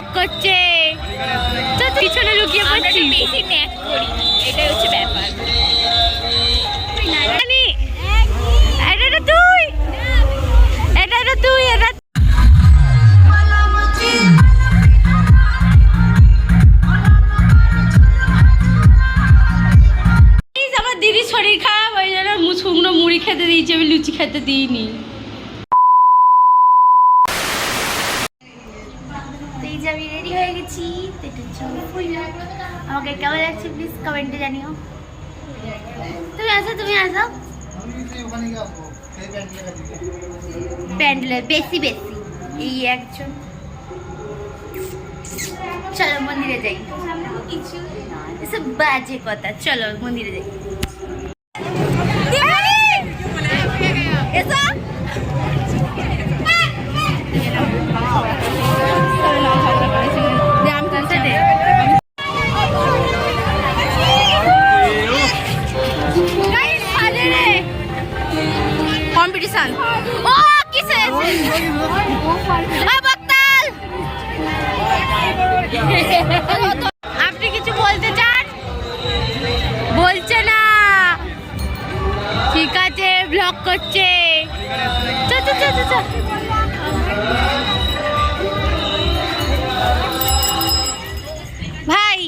Blog করছে। তো পিছনে লুকিয়ে পড়ছি। বেশি ন্যাক করি। এটাই হচ্ছে ব্যাপার। এটা তুই! এটা তো তুই এটা দিদির শরীর খারাপ হয়ে জন্য শুকনো মুড়ি খেতে দিয়েছি আমি লুচি খেতে দিইনি তো এই যে আমি রেডি হয়ে গেছি তো এটা চলো আমাকে কেমন লাগছে? প্লিজ কমেন্টে জানিও। তুমি আসো তুমি আসো। প্যান্ডেলের বেশি বেশি। এই একজন। চলো মন্দিরে যাই। এসব বাজে কথা। চলো মন্দিরে যাই। ভাই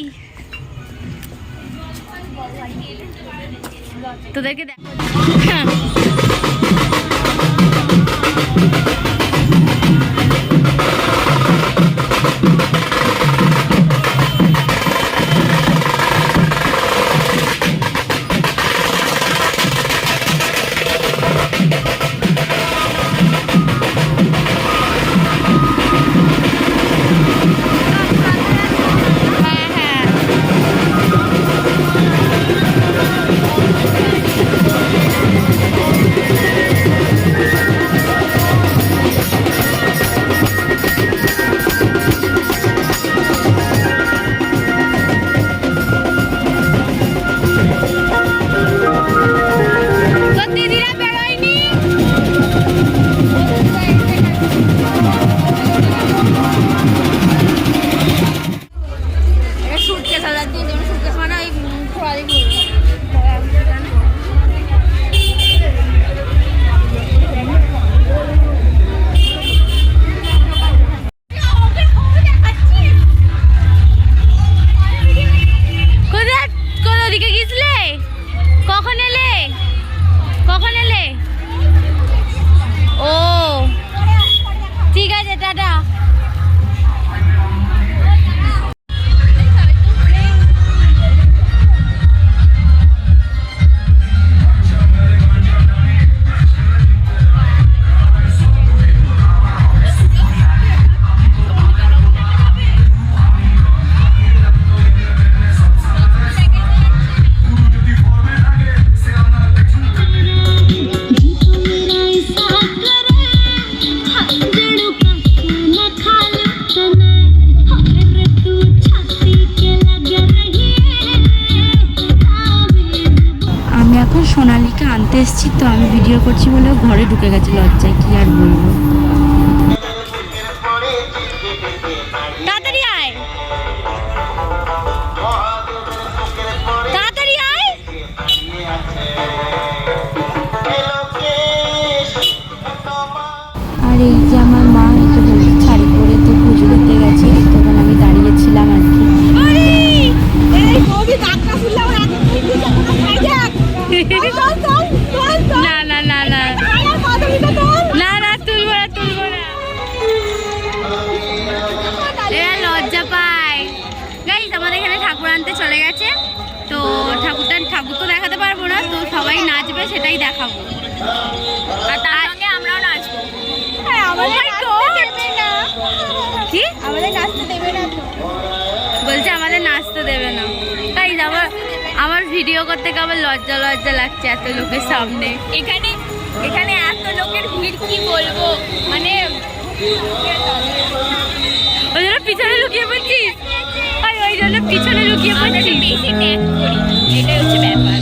তোদেরকে দেখ হ্যাঁ। এসেছি তো আমি ভিডিও করছি বলে ঘরে ঢুকে গেছে লজ্জায় কি আর বলব? আমাদের নাচতে দেবে না বলছে আমাদের নাচতে দেবে না। তাই আমার আমার ভিডিও করতে আবার লজ্জা লজ্জা লাগছে এত লোকের সামনে। এখানে এখানে এত লোকের ভিড় কি বলব? মানে ওই জন্য পিছনে লুকিয়ে পড়ছিস? ওই ওই জন্য পিছনে লুকিয়ে পড়ছিস? বেশি ন্যাক করি। এটাই হচ্ছে ব্যাপার।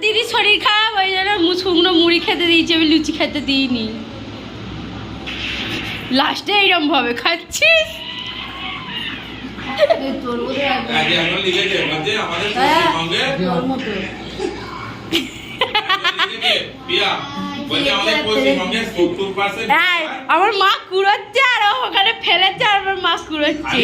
দিদির শরীর খারাপ ওই জন্য মু- শুকনো মুড়ি খেতে দিয়েছি আমি লুচি খেতে দিইনি। লাস্টে এইরকম ভাবে খাচ্ছিস? পার্সেন্ট। হ্যাঁ আমার মা কুড়োচ্ছে আর ওখানে ফেলেছে আর আমার মা কুড়োচ্ছে।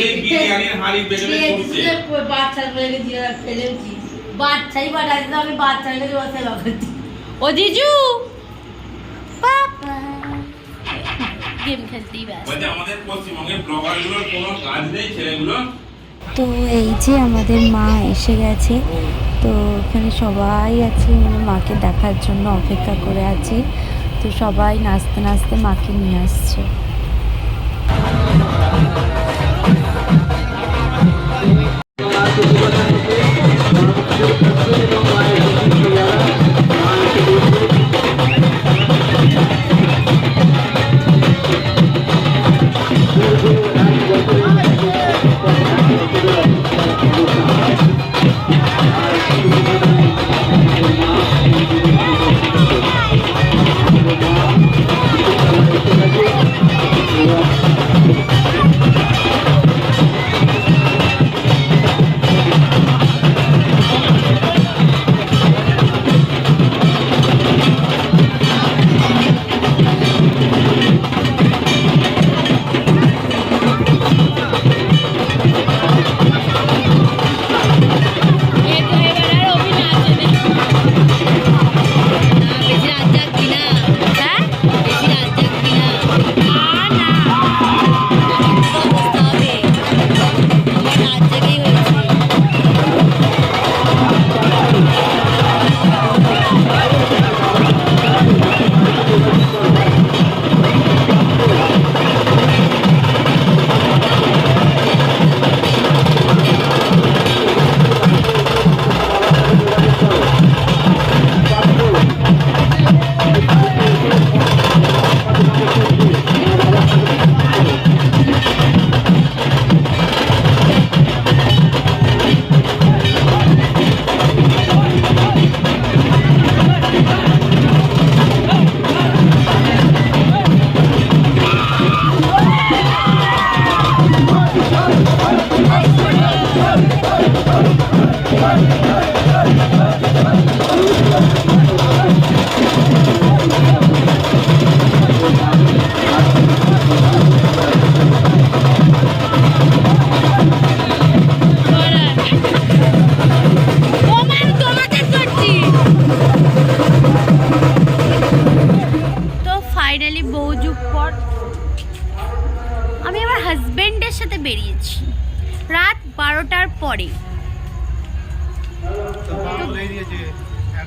বাচ্চাই পাঠাচ্ছি তো আমি বাচ্চার কাছে বসে লাগাচ্ছি ও জিজু! গেম খেলতেই ব্যস্ত। আমাদের পশ্চিমবঙ্গের ব্লগারগুলোর কোনো কাজ নেই ছেলেগুলো? তো এই যে আমাদের মা এসে গেছে তো এখানে সবাই আছে মানে মাকে দেখার জন্য অপেক্ষা করে আছে তো সবাই নাচতে নাচতে মাকে নিয়ে আসছে। Thank you.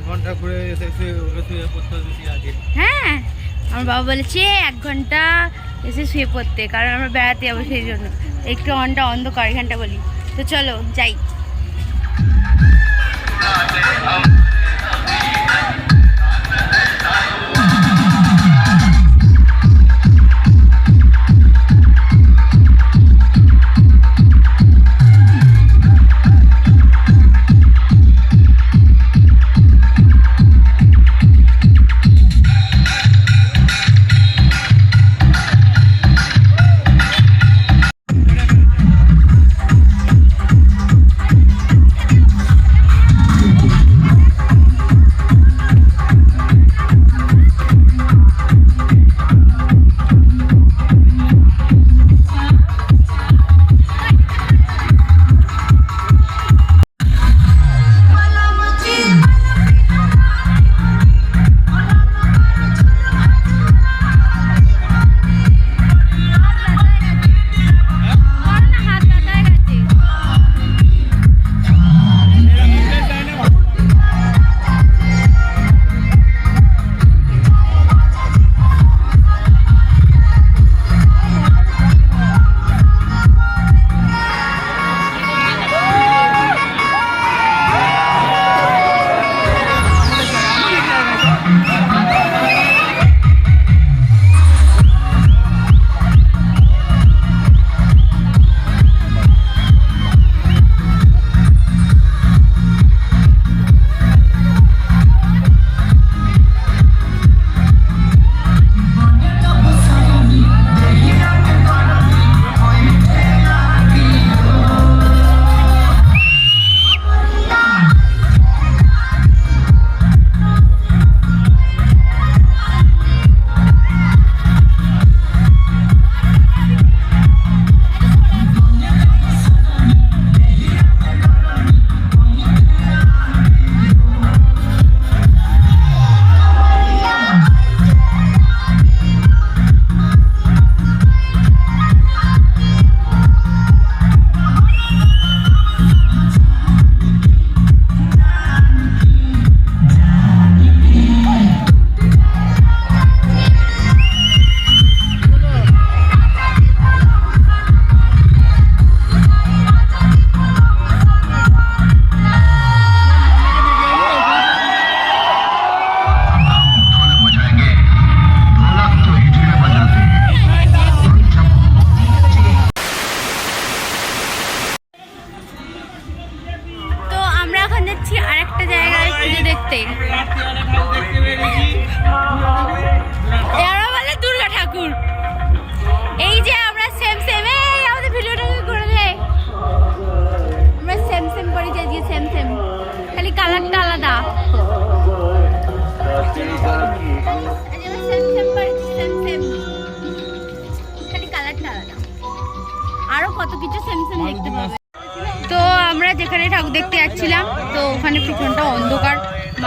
ঘণ্টা করে এসে ওকে শুয়ে পড়তে হবে আগে। হ্যাঁ আমার বাবা বলেছে এক ঘণ্টা এসে শুয়ে পড়তে কারণ আমরা বেড়াতে যাব সেই জন্য। একটু ঘণ্টা অন্ধকার এখানটা বলি। তো চলো যাই।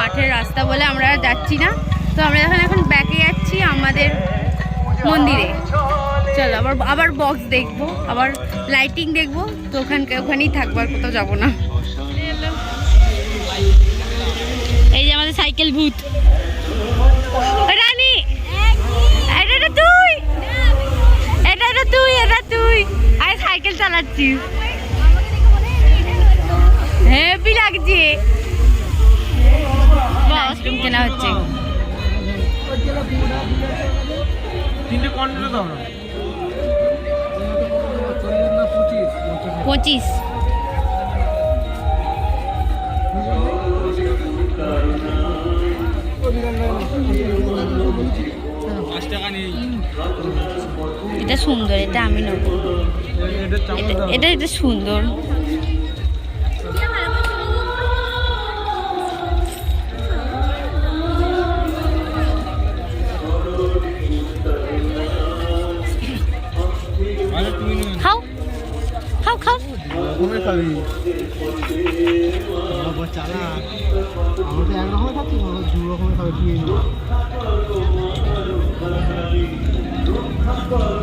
মাঠের রাস্তা বলে আমরা যাচ্ছি না। তো আমরা এখন এখন ব্যাকে যাচ্ছি আমাদের মন্দিরে। চলো, আবার আবার বক্স দেখব, আবার লাইটিং দেখব। তো ওখানকে ওখানেই থাকব, আর কোথাও যাব না। এই যে আমাদের সাইকেল ভূত। রানী! এটা তুই! তুই, এটা তুই! সাইকেল চালাচ্ছিস। হেভি লাগছে। আইসক্রিম কেনা হচ্ছে। পঁচিশ। এটা সুন্দর এটা আমি নেব। এটা এটা সুন্দর। খাও খাও খাও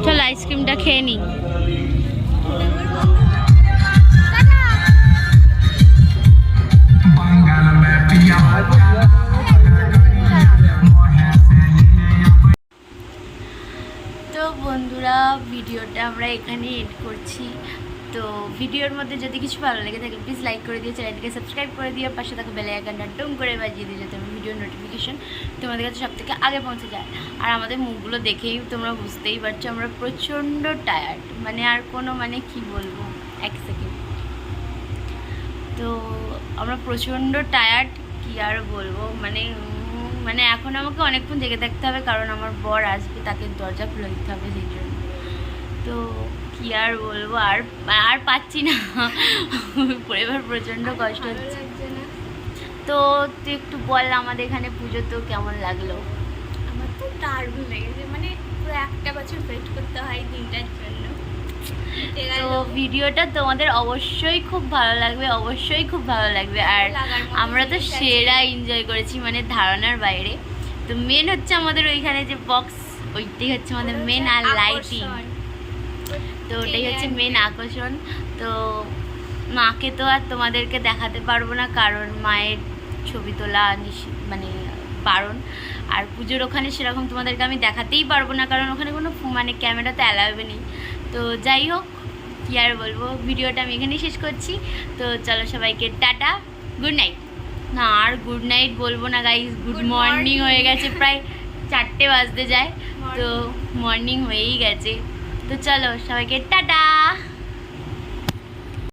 চল আইসক্রিমটা খেয়ে নি। তো বন্ধুরা ভিডিওটা আমরা এখানে এড করছি। তো ভিডিওর মধ্যে যদি কিছু ভালো লেগে থাকে প্লিজ লাইক করে দিও চ্যানেলটিকে সাবস্ক্রাইব করে দিও, পাশে থাকা বেলে আইকনটা টুম করে বাজিয়ে দিও, যাতে আমার ভিডিওর নোটিফিকেশন তোমাদের কাছে সব থেকে আগে পৌঁছে যায়। আর আমাদের মুখগুলো দেখেই তোমরা বুঝতেই পারছ, আমরা প্রচণ্ড টায়ার্ড মানে আর কোনো মানে কি বলব, এক সেকেন্ড তো আমরা প্রচণ্ড টায়ার্ড কি আর বলব মানে মানে এখন আমাকে অনেকক্ষণ জেগে থাকতে হবে, কারণ আমার বর আসবে, তাকে দরজা খুলে দিতে হবে, সেই তো কি আর বলব? আর আর পাচ্ছি না। এবার প্রচণ্ড কষ্ট হচ্ছে। তো তুই একটু বল আমাদের এখানে পুজো তো কেমন লাগল? আমার তো দারুণ লেগেছে। মানে পুরো একটা বছর ওয়েট করতে হয় দিনটার জন্য। তো ভিডিওটা তোমাদের অবশ্যই খুব ভালো লাগবে অবশ্যই খুব ভালো লাগবে। আর আমরা তো সেরা এনজয় করেছি মানে ধারণার বাইরে। তো মেন হচ্ছে আমাদের ওইখানে যে বক্স ওইটাই হচ্ছে আমাদের মেন আর লাইটিং তো ওটাই হচ্ছে মেন আকর্ষণ। তো মাকে তো আর তোমাদেরকে দেখাতে পারব না কারণ মায়ের ছবি তোলা মানে বারণ। আর পুজোর ওখানে সেরকম তোমাদেরকে আমি দেখাতেই পারব না কারণ ওখানে কোনো মানে ক্যামেরা তো অ্যালাউবে নেই। তো যাই হোক কী আর বলব ভিডিওটা আমি এখানেই শেষ করছি। তো চলো সবাইকে টাটা গুড নাইট না আর গুড নাইট বলব না গাইজ গুড মর্নিং হয়ে গেছে প্রায় চারটে বাজতে যায়। তো মর্নিং হয়েই গেছে। তো চলো সবাইকে টাটা!